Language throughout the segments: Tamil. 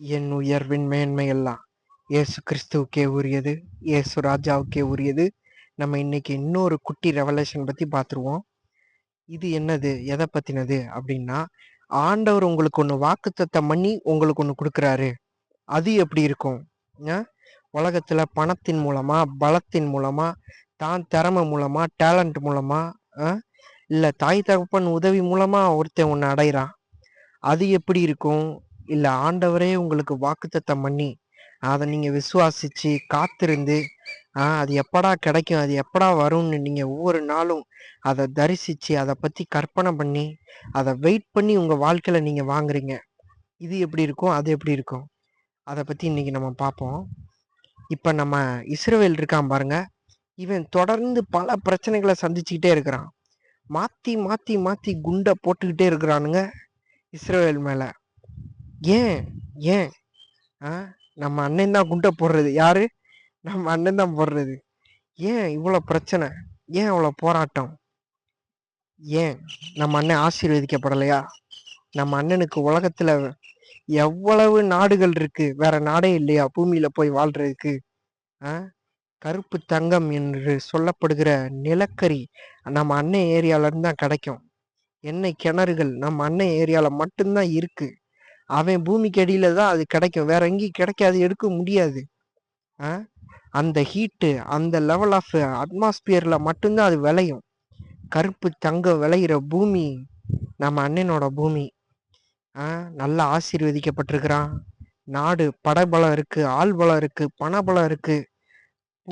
என் உயர்வின் மேன்மையெல்லாம் இயேசு கிறிஸ்துவுக்கே உரியது இயேசு ராஜாவுக்கே உரியது. நம்ம இன்னைக்கு இன்னொரு குட்டி ரெவலேஷன் பத்தி பார்த்துருவோம். இது என்னது? எதை பத்தினது? அப்படின்னா ஆண்டவர் உங்களுக்கு ஒன்று வாக்குத்தத்தம் பண்ணி உங்களுக்கு ஒன்று கொடுக்குறாரு. அது எப்படி இருக்கும்? ஆ? உலகத்துல பணத்தின் மூலமா பலத்தின் மூலமா தான் திறமை மூலமா டேலண்ட் மூலமா இல்லை இல்ல தாய் தகப்பன் உதவி மூலமா ஒருத்தன் ஒன்று அடைகிறான் அது எப்படி இருக்கும்? இல்ல ஆண்டவரே உங்களுக்கு வாக்குத்தத்தம் பண்ணி அதை நீங்க விசுவாசிச்சு காத்திருந்து ஆஹ் அது எப்படா கிடைக்கும் அது எப்படா வரும்னு நீங்க ஒவ்வொரு நாளும் அதை தரிசிச்சு அதை பத்தி கற்பனை பண்ணி அதை வெயிட் பண்ணி உங்க வாழ்க்கையில நீங்க வாங்குறீங்க. இது எப்படி இருக்கும் அது எப்படி இருக்கும்? அதை பத்தி இன்னைக்கு நம்ம பார்ப்போம் இப்ப நம்ம இஸ்ரோவேல் இருக்கான் பாருங்க. இவன் தொடர்ந்து பல பிரச்சனைகளை சந்திச்சுக்கிட்டே இருக்கிறான். மாத்தி மாத்தி மாத்தி குண்டை போட்டுக்கிட்டே இருக்கிறானுங்க இஸ்ரோவேல் மேலே. ஏன்? ஏன்? ஆ? நம்ம அண்ணன் தான் குண்டை போடுறது. யாரு? நம்ம அண்ணன் தான் போடுறது. ஏன் இவ்வளோ பிரச்சனை? ஏன் இவ்வளோ போராட்டம்? ஏன்? நம்ம அண்ணன் ஆசீர்வதிக்கப்படலையா? நம்ம அண்ணனுக்கு உலகத்துல எவ்வளவு நாடுகள் இருக்கு? வேற நாடே இல்லையா? பூமியில போய் வாழ்றதுக்கு. ஆ? கருப்பு தங்கம் என்று சொல்லப்படுகிற நிலக்கரி நம்ம அண்ணன் ஏரியால இருந்து தான் கிடைக்கும். எண்ணெய் கிணறுகள் நம்ம அண்ணன் ஏரியால மட்டும்தான் இருக்கு. அவன் பூமிக்கு அடியில தான் அது கிடைக்கும். வேற எங்கேயும் கிடைக்காது எடுக்க முடியாது. ஆ? அந்த ஹீட்டு அந்த லெவல் ஆஃப் அட்மாஸ்பியர்ல மட்டும்தான் அது விளையும். கருப்பு தங்கம் விளையிற பூமி நம்ம அண்ணனோட பூமி. ஆ? நல்லா ஆசீர்வதிக்கப்பட்டிருக்கிறான். நாடு படபலம் இருக்கு ஆள் பலம் இருக்கு பணபலம் இருக்கு.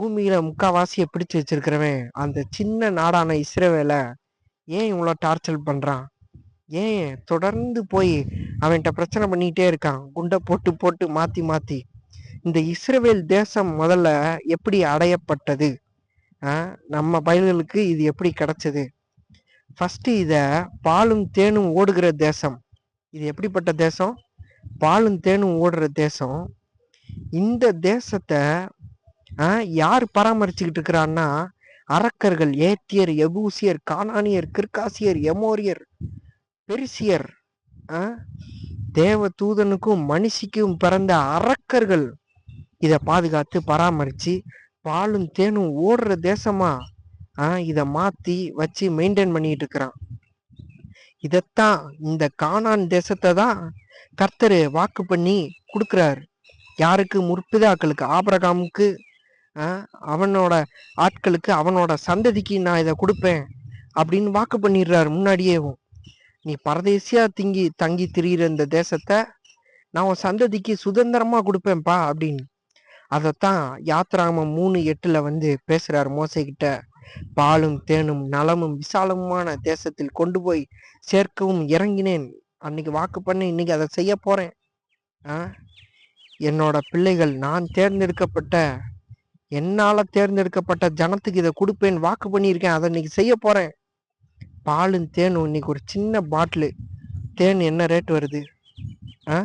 பூமியில முக்காவாசியை பிடிச்சு வச்சிருக்கிறவன் அந்த சின்ன நாடான இஸ்ரவேலை ஏன் இவ்வளோ டார்ச்சர் பண்றான்? ஏன் தொடர்ந்து போய் அவன்கிட்ட பிரச்சனை பண்ணிக்கிட்டே இருக்கான்? குண்டை போட்டு போட்டு மாத்தி மாத்தி. இந்த இஸ்ரேல் தேசம் முதல்ல எப்படி அடையப்பட்டது? ஆ, நம்ம பயல்களுக்கு இது எப்படி கிடைச்சது? ஃபர்ஸ்ட் இத பாலும் தேனும் ஓடுகிற தேசம். இது எப்படிப்பட்ட தேசம்? பாலும் தேனும் ஓடுற தேசம். இந்த தேசத்தை ஆ, யார் பராமரிச்சுக்கிட்டு இருக்கிறான்னா அரக்கர்கள் ஏத்தியர் எபூசியர் கானானியர் கிர்காசியர் எமோரியர். பெருசியர் ஆ, தேவ தூதனுக்கும் மனுஷிக்கும் பிறந்த அரக்கர்கள் இதை பாதுகாத்து பராமரிச்சு பாலும் தேனும் ஓடுற தேசமா ஆ? இதை மாத்தி வச்சு மெயின்டைன் பண்ணிட்டு இருக்கிறான். இதைத்தான் இந்த கானான் தேசத்தை தான் கர்த்தர் வாக்கு பண்ணி கொடுக்குறாரு. யாருக்கு? முற்பிதாக்களுக்கு. ஆபரகாமுக்கு ஆ, அவனோட ஆட்களுக்கு அவனோட சந்ததிக்கு நான் இதை கொடுப்பேன் அப்படின்னு வாக்கு பண்ணிடுறாரு முன்னாடியேவும். நீ பரதேசியா திங்கி தங்கி திரியிற இந்த தேசத்தை நான் உன் சந்ததிக்கு சுதந்திரமா கொடுப்பேன்ப்பா அப்படின்னு. அதைத்தான் யாத்ராமம் மூணு எட்டுல வந்து பேசுறாரு மோசைக்கிட்ட பாலும் தேனும் நலமும் விசாலமுமான தேசத்தில் கொண்டு போய் சேர்க்கவும் இறங்கினேன். அன்னைக்கு வாக்கு பண்ணி இன்னைக்கு அதை செய்ய போறேன். ஆ? என்னோட பிள்ளைகள் நான் தேர்ந்தெடுக்கப்பட்ட என்னால தேர்ந்தெடுக்கப்பட்ட ஜனத்துக்கு இதை கொடுப்பேன் வாக்கு பண்ணியிருக்கேன் அதை இன்னைக்கு செய்ய போறேன். பாலும் தேனும் இன்னைக்கு ஒரு சின்ன பாட்டிலு. தேன் என்ன ரேட் வருது? ஆ?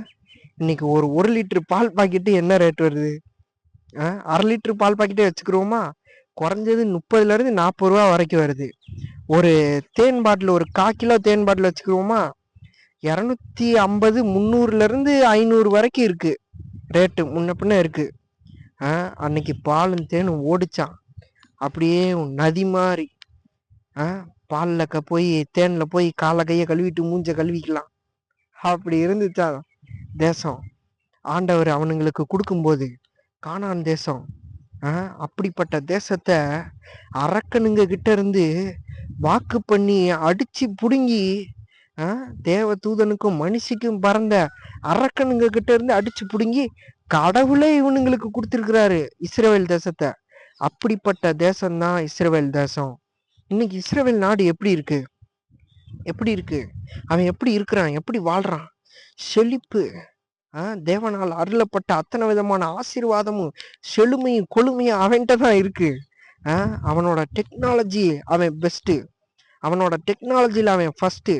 இன்னைக்கு ஒரு ஒரு லிட்ரு பால் பாக்கெட்டு என்ன ரேட் வருது? ஆ? அரை லிட்டரு பால் பாக்கெட்டே வச்சுக்கிறோமா குறைஞ்சது முப்பதுலேருந்து நாற்பது ரூபா வரைக்கும் வருது. ஒரு தேன் பாட்டில் ஒரு கா கிலோ தேன் பாட்டில் வச்சுக்கிறோமா இரநூத்தி ஐம்பது முந்நூறுலேருந்து ஐநூறு வரைக்கும் இருக்குது ரேட்டு முன்ன பின்ன இருக்குது ஆ? அன்னைக்கு பாலும் தேனும் ஓடிச்சான் அப்படியே நதி மாதிரி ஆ? பாலில் போய் தேனில் போய் காலை கையை கழுவிட்டு மூஞ்ச கழுவிக்கலாம். அப்படி இருந்துச்சா தேசம். ஆண்டவர் அவனுங்களுக்கு கொடுக்கும்போது காணான் தேசம் ஆ, அப்படிப்பட்ட தேசத்தை அரக்கனுங்க கிட்ட இருந்து வாக்கு பண்ணி அடிச்சு புடுங்கி ஆ, தேவ தூதனுக்கும் மனுஷிக்கும் பறந்த அரக்கனுங்க கிட்ட இருந்து அடிச்சு புடுங்கி கடவுளே இவனுங்களுக்கு கொடுத்துருக்கிறாரு இஸ்ரேவேல் தேசத்தை. அப்படிப்பட்ட தேசம்தான் இஸ்ரேவேல் தேசம். இன்னைக்கு இஸ்ரேல் நாடு எப்படி இருக்கு? எப்படி இருக்கு? அவன் எப்படி இருக்கிறான்? எப்படி வாழ்றான்? செழிப்பு ஆ, தேவனால் அருளப்பட்ட அத்தனை விதமான ஆசீர்வாதமும் செழுமையும் கொழுமையும் அவன்கிட்ட தான் இருக்கு. ஆ, அவனோட டெக்னாலஜி அவன் பெஸ்ட்டு அவனோட டெக்னாலஜியில் அவன் ஃபர்ஸ்ட்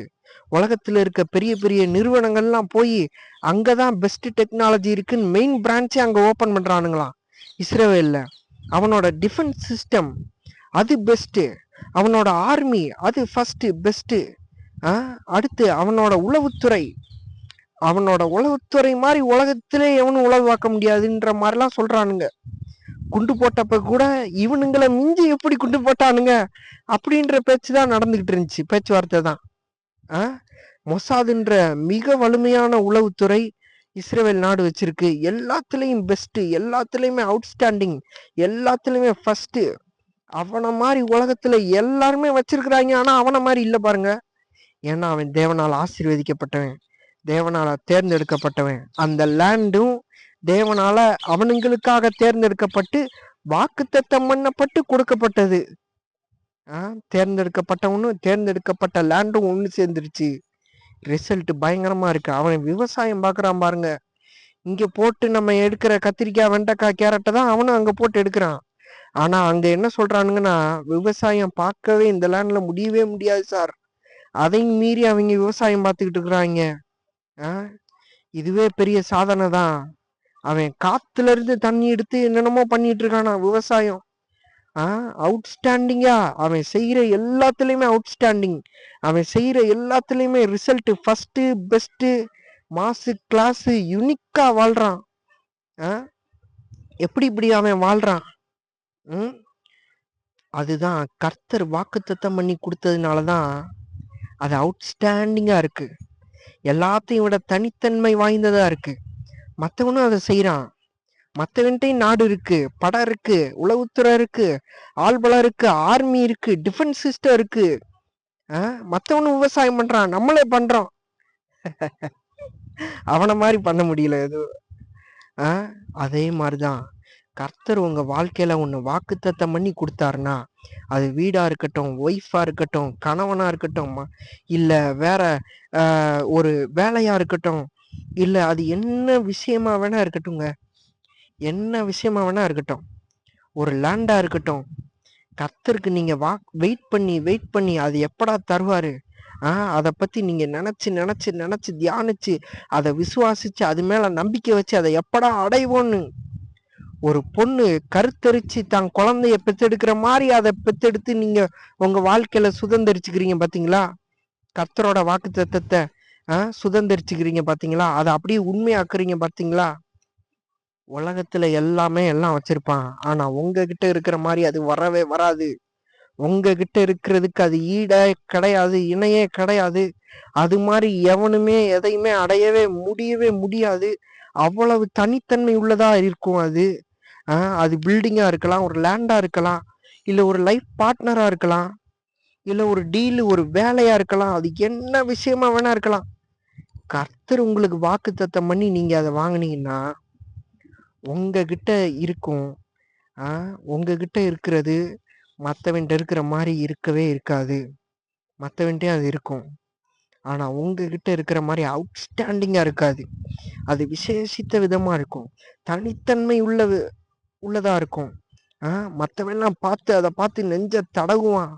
உலகத்துல இருக்க பெரிய பெரிய நிறுவனங்கள்லாம் போய் அங்கதான் பெஸ்ட் டெக்னாலஜி இருக்குன்னு மெயின் பிரான்ச்சே அங்க ஓபன் பண்றானுங்களாம் இஸ்ரேவேல்ல. அவனோட டிஃபென்ஸ் சிஸ்டம் அது பெஸ்ட்டு அவனோட ஆர்மி அது ஃபஸ்ட்டு பெஸ்ட்டு அடுத்து அவனோட உளவுத்துறை. அவனோட உளவுத்துறை மாதிரி உலகத்திலே எவனும் உளவாக்க முடியாதுன்ற மாதிரிலாம் சொல்றானுங்க. குண்டு போட்டப்ப கூட இவனுங்களை மிஞ்சி எப்படி குண்டு போட்டானுங்க அப்படின்ற பேச்சு தான் நடந்துகிட்டு இருந்துச்சு பேச்சுவார்த்தை தான். ஆ? மொசாதுன்ற மிக வலிமையான உளவுத்துறை இஸ்ரேல் நாடு வச்சிருக்கு. எல்லாத்துலேயும் பெஸ்ட்டு எல்லாத்துலேயுமே அவுட்ஸ்டாண்டிங் எல்லாத்துலேயுமே ஃபஸ்ட்டு அவனை மாதிரி உலகத்துல எல்லாருமே வச்சிருக்கிறாங்க. ஆனா அவனை மாதிரி இல்லை பாருங்க. ஏன்னா அவன் தேவனால் ஆசீர்வதிக்கப்பட்டவன். தேவனால தேர்ந்தெடுக்கப்பட்டவன். அந்த லேண்டும் தேவனால அவனுங்களுக்காக தேர்ந்தெடுக்கப்பட்டு வாக்குத்தத்தம் பண்ணப்பட்டு கொடுக்கப்பட்டது. தேர்ந்தெடுக்கப்பட்டவனும் தேர்ந்தெடுக்கப்பட்ட லேண்டும் ஒன்று சேர்ந்துருச்சு. ரிசல்ட் பயங்கரமா இருக்கு. அவன் விவசாயம் பார்க்குறான் பாருங்க. இங்க போட்டு நம்ம எடுக்கிற கத்திரிக்காய் வெண்டைக்காய் கேரட்டை தான் அவனும் அங்க போட்டு எடுக்கிறான். ஆனா அங்க என்ன சொல்றானுங்கன்னா விவசாயம் பார்க்கவே இந்த லேண்ட்ல முடியவே முடியாது சார் அதையும் மீறி அவங்க விவசாயம் பார்த்துக்கிட்டு இருக்கிறாங்க. ஆ? இதுவே பெரிய சாதனை தான். அவன் காத்துல இருந்து தண்ணி எடுத்து என்னென்னமோ பண்ணிட்டு இருக்கானா விவசாயம். ஆ? அவுட்ஸ்டாண்டிங்கா அவன் செய்யற எல்லாத்துலயுமே அவுட்ஸ்டாண்டிங் அவன் செய்யற எல்லாத்துலயுமே result first best mass class யுனிக்காக வாழ்றான். ஆ? எப்படி இப்படி அவன் வாழ்றான்? அதுதான். கர்த்தர் வாக்குத்தத்தம் பண்ணி கொடுத்ததுனால தான் அது அவுட்ஸ்டாண்டிங்காக இருக்கு. எல்லாத்தையும் விட தனித்தன்மை வாய்ந்ததா இருக்கு. மற்றவனும் அதை செய்கிறான் மற்றவன்ட்டையும் நாடு இருக்கு படம் இருக்கு உளவுத்துறை இருக்கு ஆள்பலம் இருக்கு ஆர்மி இருக்கு டிஃபென்ஸ் சிஸ்டம் இருக்கு. மற்றவனும் விவசாயம் பண்றான். நம்மளே பண்றோம். அவனை மாதிரி பண்ண முடியல எதுவும். அதே மாதிரிதான் கர்த்தர் உங்கள் வாழ்க்கையில் ஒன்று வாக்குத்தத்தம் பண்ணி கொடுத்தாருன்னா அது வீடாக இருக்கட்டும் ஒய்ஃபாக இருக்கட்டும் கணவனாக இருக்கட்டும் இல்லை வேற ஒரு வேலையாக இருக்கட்டும் இல்லை அது என்ன விஷயமா வேணா இருக்கட்டும்ங்க. என்ன விஷயமா வேணா இருக்கட்டும். ஒரு லேண்டாக இருக்கட்டும். கர்த்தருக்கு நீங்கள் வா வெயிட் பண்ணி வெயிட் பண்ணி அது எப்படா தருவார்? ஆ அதை பற்றி நீங்கள் நினச்சி நினச்சி நினச்சி தியானிச்சு அதை விசுவாசிச்சு அது மேலே நம்பிக்கை வச்சு அதை எப்படா அடைவோன்னு ஒரு பொண்ணு கருத்தரிச்சு தான் குழந்தைய பெத்தெடுக்கிற மாதிரி அதை பெத்தெடுத்து நீங்க உங்க வாழ்க்கையில சுதந்திரிச்சுக்கிறீங்க பாத்தீங்களா? கர்த்தரோட வாக்கு தத்தத்தை சுதந்திரிச்சுக்கிறீங்க பாத்தீங்களா? அதை அப்படியே உண்மையாக்குறீங்க பாத்தீங்களா? உலகத்துல எல்லாமே எல்லாம் வச்சிருப்பான். ஆனா உங்ககிட்ட இருக்கிற மாதிரி அது வரவே வராது. உங்ககிட்ட இருக்கிறதுக்கு அது ஈடே கிடையாது இணையே கிடையாது. அது மாதிரி எவனுமே எதையுமே அடையவே முடியவே முடியாது. அவ்வளவு தனித்தன்மை உள்ளதா இருக்கும் அது. அது பில்டிங்காக இருக்கலாம் ஒரு லேண்டாக இருக்கலாம் இல்லை ஒரு லைஃப் பார்ட்னராக இருக்கலாம் இல்லை ஒரு டீலு ஒரு வேலையாக இருக்கலாம் அது என்ன விஷயமா வேணா இருக்கலாம். கர்த்தர் உங்களுக்கு வாக்கு தத்தம் பண்ணி நீங்கள் அதை வாங்கினீங்கன்னா உங்ககிட்ட இருக்கும். உங்ககிட்ட இருக்கிறது மற்றவன்ட்ட இருக்கிற மாதிரி இருக்கவே இருக்காது. மற்றவன்ட்டே அது இருக்கும். ஆனால் உங்ககிட்ட இருக்கிற மாதிரி அவுட்ஸ்டாண்டிங்காக இருக்காது. அது விசேஷித்த விதமாக இருக்கும். தனித்தன்மை உள்ள உள்ளதா இருக்கும். ஆஹ் மற்றவெல்லாம் பார்த்து அதை பார்த்து நெஞ்ச தடகுவான்.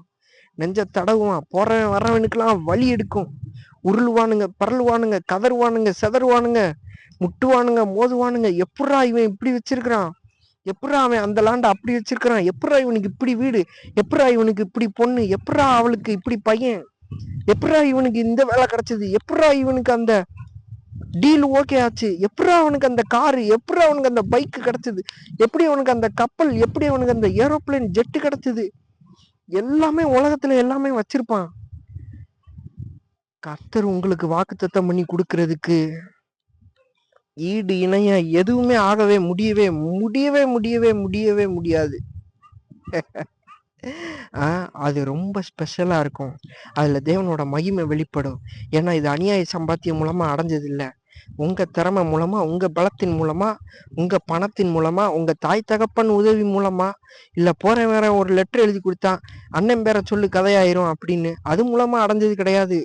நெஞ்ச தடகுவான். போறவன் வர்றவனுக்கெல்லாம் வழி எடுக்கும். உருளுவானுங்க பரலுவானுங்க கதறுவானுங்க செதறுவானுங்க முட்டுவானுங்க மோதுவானுங்க. எப்படா இவன் இப்படி வச்சிருக்கிறான்? எப்படா அவன் அந்த லாண்டை அப்படி வச்சிருக்கிறான்? எப்படா இவனுக்கு இப்படி வீடு? எப்படா இவனுக்கு இப்படி பொண்ணு? எப்படா அவளுக்கு இப்படி பையன்? எப்படா இவனுக்கு இந்த வேலை கிடைச்சது? எப்படா இவனுக்கு அந்த டீல் ஓகே ஆச்சு. எப்படி அவனுக்கு அந்த காரு எப்படி அவனுக்கு அந்த பைக் கிடைச்சது? எப்படி அவனுக்கு அந்த கப்பல் எப்படி அவனுக்கு அந்த ஏரோப்ளேன் ஜெட்டு கிடைச்சது? எல்லாமே உலகத்துல எல்லாமே வச்சிருப்பான். கர்த்தர் உங்களுக்கு வாக்குத்தத்தம் பண்ணி கொடுக்கறதுக்கு ஈடு இணைய எதுவுமே ஆகவே முடியவே முடியவே முடியவே முடியவே முடியாது. அது ரொம்ப ஸ்பெஷலாக இருக்கும். அதில் தேவனோட மகிமை வெளிப்படும். ஏன்னா இது அநியாய சம்பாத்தியம் மூலமாக அடைஞ்சது இல்லை உங்கள் திறமை மூலமாக உங்கள் பலத்தின் மூலமாக உங்கள் பணத்தின் மூலமாக உங்கள் தாய் தகப்பன் உதவி மூலமாக இல்லை போற வேற ஒரு லெட்டர் எழுதி கொடுத்தா அண்ணன் பேரை சொல்லு கதையாயிரும் அப்படின்னு அது மூலமாக அடைஞ்சது கிடையாது.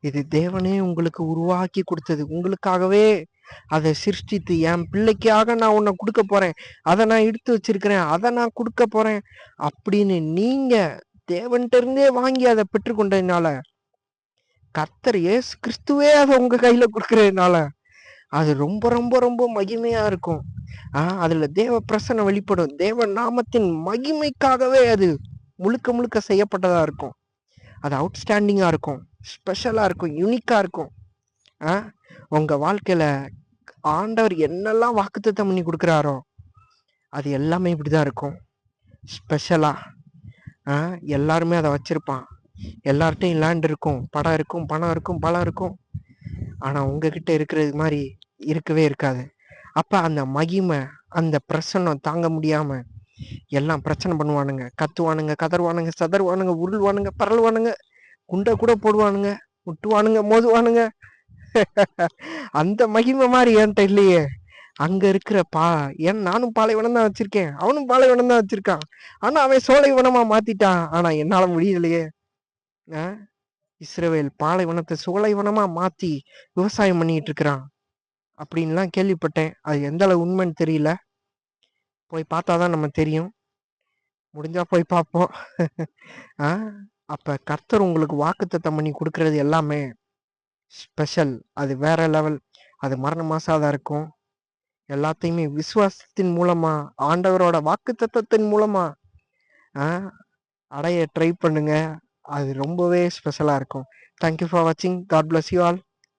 இது தேவனே உங்களுக்கு உருவாக்கி கொடுத்தது. உங்களுக்காகவே அதை சிருஷ்டித்து என் பிள்ளைக்காக நான் உன்னை கொடுக்க போறேன். அதை நான் எடுத்து வச்சிருக்கிறேன். அதை நான் கொடுக்க போறேன். அப்படின்னு நீங்க தேவன்கிட்ட இருந்தே வாங்கி அதை பெற்றுக்கொண்டதுனால கத்தர் ஏசு கிறிஸ்துவே அதை உங்க கையில கொடுக்கறதுனால. அது ரொம்ப ரொம்ப ரொம்ப மகிமையா இருக்கும். ஆஹ் அதுல தேவ பிரசனை வெளிப்படும். தேவ நாமத்தின் மகிமைக்காகவே அது முழுக்க முழுக்க செய்யப்பட்டதா இருக்கும். அது அவுட்ஸ்டாண்டிங்கா இருக்கும். ஸ்பெஷலா இருக்கும். யூனிக்கா இருக்கும். ஆ உங்க வாழ்க்கையில ஆண்டவர் என்னெல்லாம் வாக்குத்தத்தம் பண்ணி கொடுக்குறாரோ அது எல்லாமே இப்படிதான் இருக்கும். ஸ்பெஷலா ஆ எல்லாருமே அதை வச்சிருப்பான். எல்லார்ட்டையும் லேண்ட் இருக்கும் படம் இருக்கும் பணம் இருக்கும் பலம் இருக்கும். ஆனால் உங்ககிட்ட இருக்கிறது மாதிரி இருக்கவே இருக்காது. அப்போ அந்த மகிமை அந்த பிரசன்னம் தாங்க முடியாமல் எல்லாம் பிரச்சனை பண்ணுவானுங்க. கத்துவானுங்க கதறுவானுங்க சதறுவானுங்க உருள்வானுங்க பரல்வானுங்க குண்டை கூட போடுவானுங்க முட்டுவானுங்க மோதுவானுங்க. அந்த மகிமை மாதிரி என்கிட்ட இல்லையே. அங்க இருக்கிற பா ஏன் நானும் பாலைவனம் தான் வச்சிருக்கேன். அவனும் பாலைவனம் தான் வச்சிருக்கான். ஆனா அவன் சோலைவனமா மாத்திட்டான். ஆனா என்னால முடியலையே. இஸ்ரவேல் பாலைவனத்தை சோலைவனமா மாத்தி விவசாயம் பண்ணிட்டு இருக்கிறான். அப்படின்லாம் கேள்விப்பட்டேன். அது எந்த அளவு உண்மைன்னு தெரியல. போய் பார்த்தாதான் நம்ம தெரியும். முடிஞ்சா போய் பார்ப்போம். ஆ? அப்ப கர்த்தர் உங்களுக்கு வாக்குத்தத்தம் பண்ணி கொடுக்கறது எல்லாமே ஸ்பெஷல். அது வேற லெவல். அது மரண மாசாதான் இருக்கும். எல்லாத்தையுமே விசுவாசத்தின் மூலமா ஆண்டவரோட வாக்குத்தத்தத்தின் மூலமா ஆ, அடைய ட்ரை பண்ணுங்க. அது ரொம்பவே ஸ்பெஷலாக இருக்கும். தேங்க்யூ ஃபார் வாட்சிங் காட் பிளஸ் யூ ஆல்